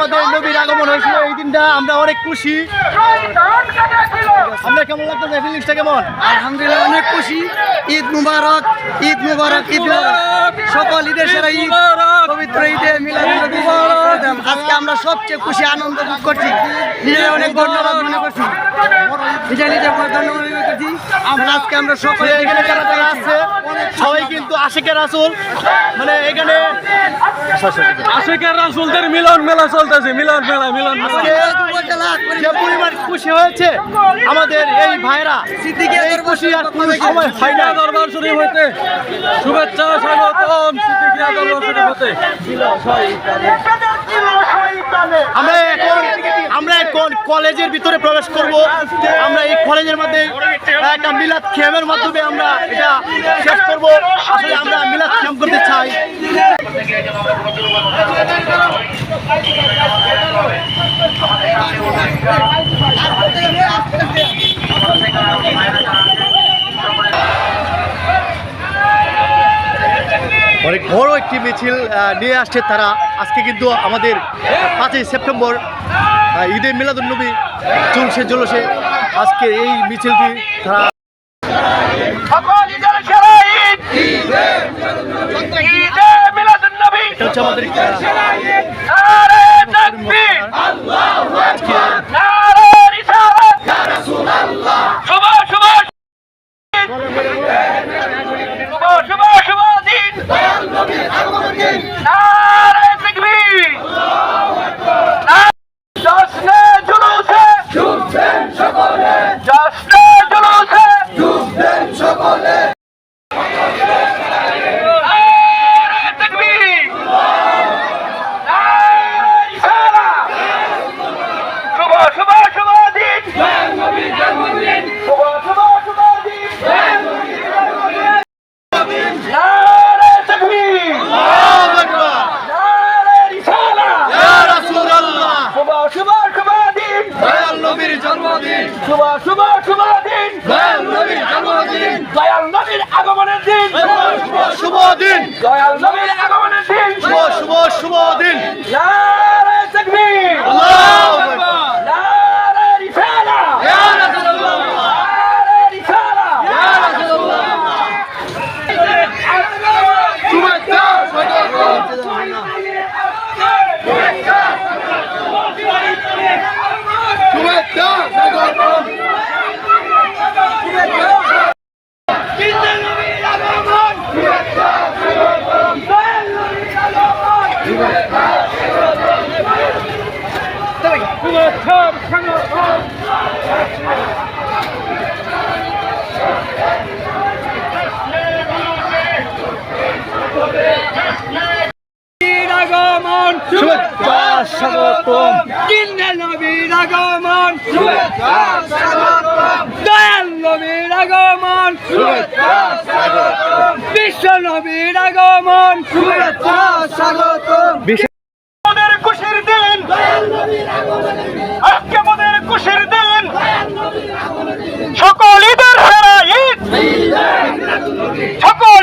আমাদের নবীর আগমন হয়েছিল এই দিনটা, আমরা অনেক খুশি। আমরা কেমন লাগতেছে? ফিলিংসটা কেমন? আলহামদুলিল্লাহ, অনেক খুশি। ঈদ মুবারক ঈদ মুবারক, ঈদ সকল ঈদের সেরা ঈদ, পবিত্র ঈদে মিলাদ আজকে আমরা সবচেয়ে খুশি, আনন্দ করছি। নিজে অনেক ধন্যবাদ মনে করছি। নিজে নিজে ধন্যবাদ করছি আমরা আজকে আমরা সকলে এখানে যারা যারা আছে? সবাই কিন্তু আশেকের আসল মানে এখানে আশিকের রাসুলদের মিলন মেলা চলতেছে মিলন মেলা মিলন যে পরিমাণ খুশি হয়েছে আমাদের এই ভাইরা এই খুশি আর কোনো সময় হয় না দরবার শরীফ হতে শুভেচ্ছা স্বাগতম সিদ্দিকিয়া দরবার শরীফ হতে আমরা এখন কলেজের ভিতরে প্রবেশ করব? আমরা এই কলেজের মধ্যে একটা মিলাদ ক্যাম্পের মাধ্যমে আমরা এটা শেষ করব। আসলে আমরা মিলাদ ক্যাম্প করতে চাই। অনেক বড় একটি মিছিল নিয়ে আসছে তারা। আজকে কিন্তু আমাদের পাঁচই সেপ্টেম্বর। ঈদে মিলাদুন্নবী চলছে জলসে আজকে এই মিছিলটি তারা এটা হচ্ছে আমাদের আহ, আজকে শুভ শুভ শুভ দিন শুভ শুভ শুভ দিন নারে তাকবীর আল্লাহু আকবার! নারে রিসালা ইয়া রাসূলুল্লাহ! শুভ শুভ শুভ দিন দয়াল নবীর জন্মদিন শুভ শুভ শুভ দিন। দয়াল নবীর জন্মদিন দয়াল নবীর আগমনের দিন। শুভ শুভ দিন। দয়াল নবীর আগমনের দিন। শুভ শুভ শুভ দিন তাকবীর আল্লাহু আকবার! নারে রিসালা ইয়া রাসূলুল্লাহ! নারে রিসালা শুভেচ্ছা স্বাগতম। শুভেচ্ছা স্বাগতম। আগমন শুভেচ্ছা কিন্নে নবীর আগমন। দয়াল নবীর আগমন। বিশ্ব নবীর আগমন। আমাদের খুশির দিন। আজকে আমাদের খুশির দিন। সকল ঈদের সেরা ঈদ। সকল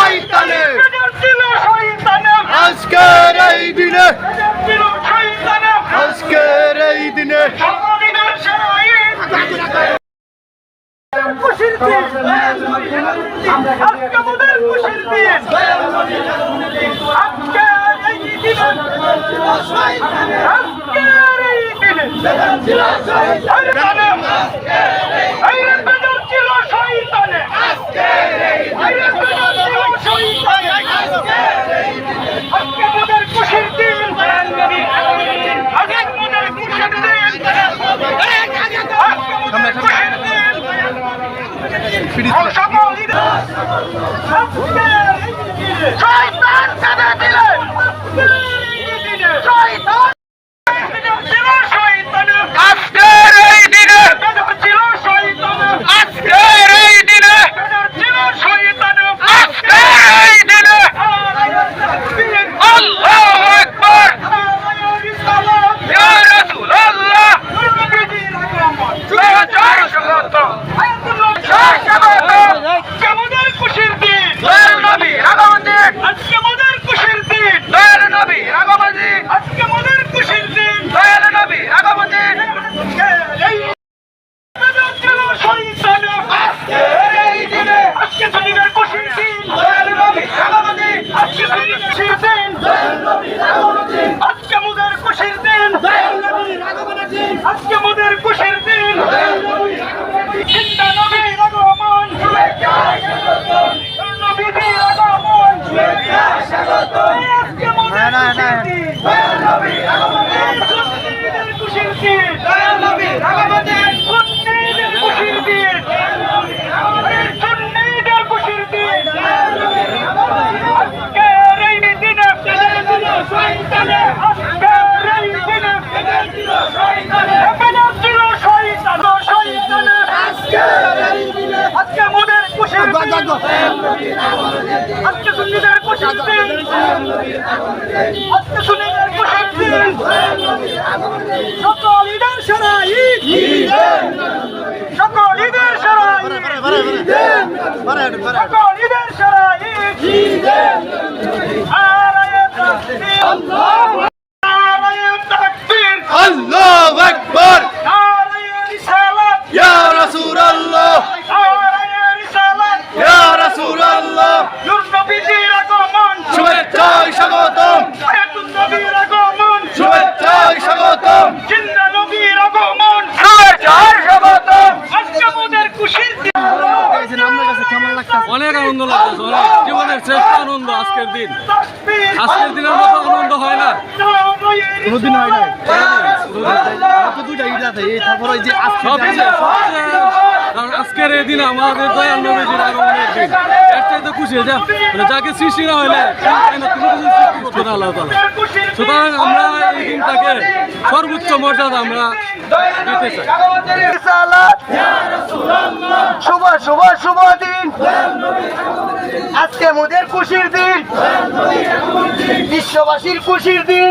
আজকে আমাদের খুশির দিন। আজকে এই দিনে আজকের এই দিনে। শয়তানে আইরে বেদর ছিল শয়তানে। আইরে বেদর ছিল শয়তানে। আজকে আমাদের খুশির দিন। আজকে আমাদের খুশির দিন। আজকে আমাদের খুশির দিন। সকল ঈদের শয়তান কেঁদে ছিল শয়তান সন্তান আজকের এই দিনে আজকে শনিবার খুশির দিন। দয়াল মোদের খুশির দিন। আজকে মোদের খুশির আজকে সুন্নিদের খুশির দিন আজকে সুন্নিদের খুশির দিন সকল ঈদের সেরা ঈদ সকল ঈদের সেরা ঈদ সকল ঈদের সেরা ঈদ নারায়ে তাকবীর নারায়ে জিন্দা নবীর আগমন। আজকে মোদের খুশির দিন। অনেক আনন্দ লাগতেছে অনেক। জীবনের শ্রেষ্ঠ আনন্দ আজকের দিন। আজকের দিনের মতো আনন্দ হয় না। কোনদিন হয় তো দুইটা ঈদ আছে এই তারপর ওই যে আজকের এই দিন আমাদের দয়াল নবীজির আগমনের দিন। এর চাইতে খুশি যা মানে যাকে সৃষ্টি না হইলে কোনো কিছু সৃষ্টি করতে আল্লাহ তাআলা সুতরাং আমরা সর্বোচ্চ মর্যাদা আমরা দিতে চাই। শুভ দিন। আজকে মোদের খুশির দিন। বিশ্ববাসীর খুশির দিন।